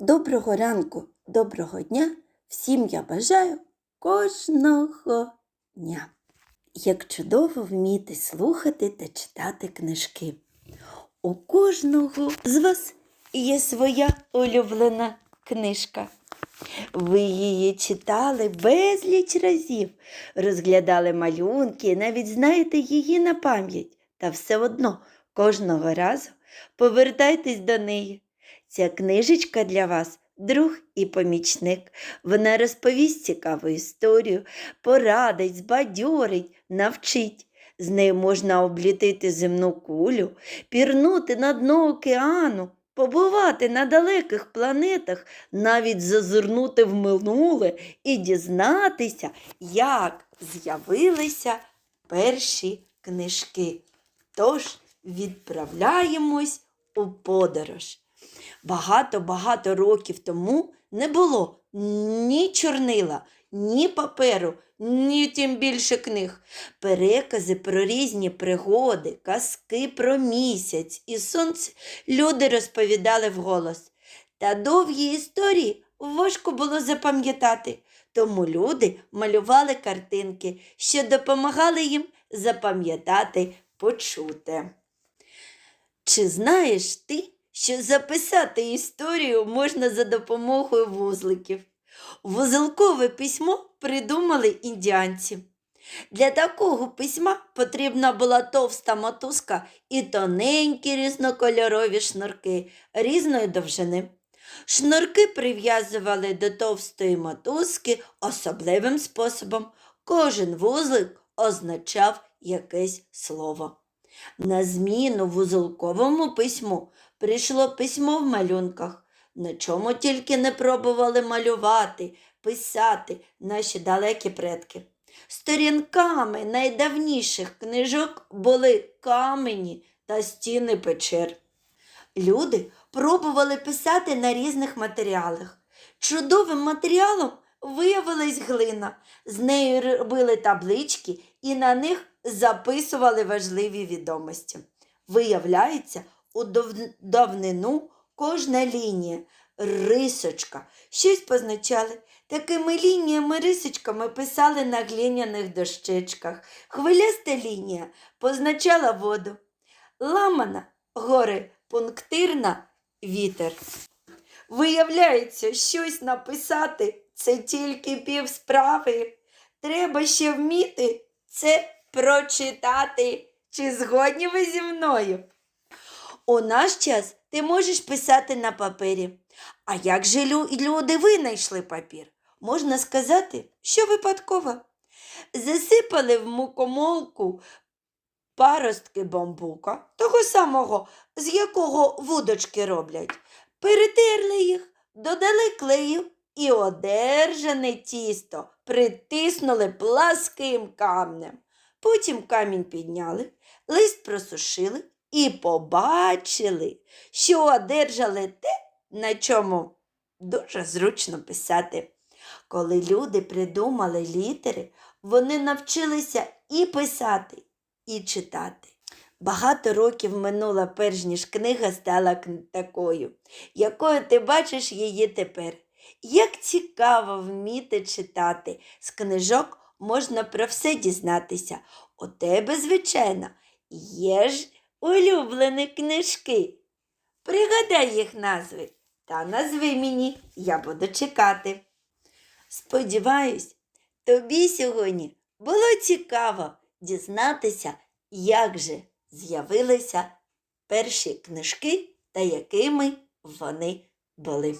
Доброго ранку, доброго дня. Всім я бажаю кожного дня. Як чудово вміти слухати та читати книжки. У кожного з вас є своя улюблена книжка. Ви її читали безліч разів, розглядали малюнки, навіть знаєте її на пам'ять. Та все одно кожного разу повертайтесь до неї. Ця книжечка для вас друг і помічник. Вона розповість цікаву історію, порадить, збадьорить, навчить. З нею можна облітити земну кулю, пірнути на дно океану, побувати на далеких планетах, навіть зазирнути в минуле і дізнатися, як з'явилися перші книжки. Тож відправляємось у подорож. Багато-багато років тому не було ні чорнила, ні паперу, ні тим більше книг. Перекази про різні пригоди, казки про місяць і сонце люди розповідали вголос. Та довгі історії важко було запам'ятати, тому люди малювали картинки, що допомагали їм запам'ятати почуте. Чи знаєш ти, що записати історію можна за допомогою вузликів? Вузелкове письмо придумали індіанці. Для такого письма потрібна була товста мотузка і тоненькі різнокольорові шнурки різної довжини. Шнурки прив'язували до товстої мотузки особливим способом. Кожен вузлик означав якесь слово. На зміну вузолковому письму прийшло письмо в малюнках. На чому тільки не пробували малювати, писати наші далекі предки. Сторінками найдавніших книжок були камені та стіни печер. Люди пробували писати на різних матеріалах. Чудовим матеріалом виявилась глина. З нею робили таблички і на них записували важливі відомості. Виявляється, у давнину кожна лінія, рисочка, щось позначали. Такими лініями рисочками писали на глиняних дощечках. Хвиляста лінія позначала воду. Ламана гори, пунктирна вітер. Виявляється, щось написати це тільки пів справи. Треба ще вміти це прочитати. Чи згодні ви зі мною? У наш час ти можеш писати на папері. А як же люди винайшли папір? Можна сказати, що випадково. Засипали в мукомолку паростки бамбука, того самого, з якого вудочки роблять. Перетерли їх, додали клею і одержане тісто притиснули пласким камнем. Потім камінь підняли, лист просушили і побачили, що одержали те, на чому дуже зручно писати. Коли люди придумали літери, вони навчилися і писати, і читати. Багато років минуло, перш ніж книга стала такою, якою ти бачиш її тепер. Як цікаво вміти читати. З книжок можна про все дізнатися. У тебе, звичайно, є ж улюблені книжки. Пригадай їх назви та назви мені, я буду чекати. Сподіваюсь, тобі сьогодні було цікаво дізнатися, як же з'явилися перші книжки та якими вони були.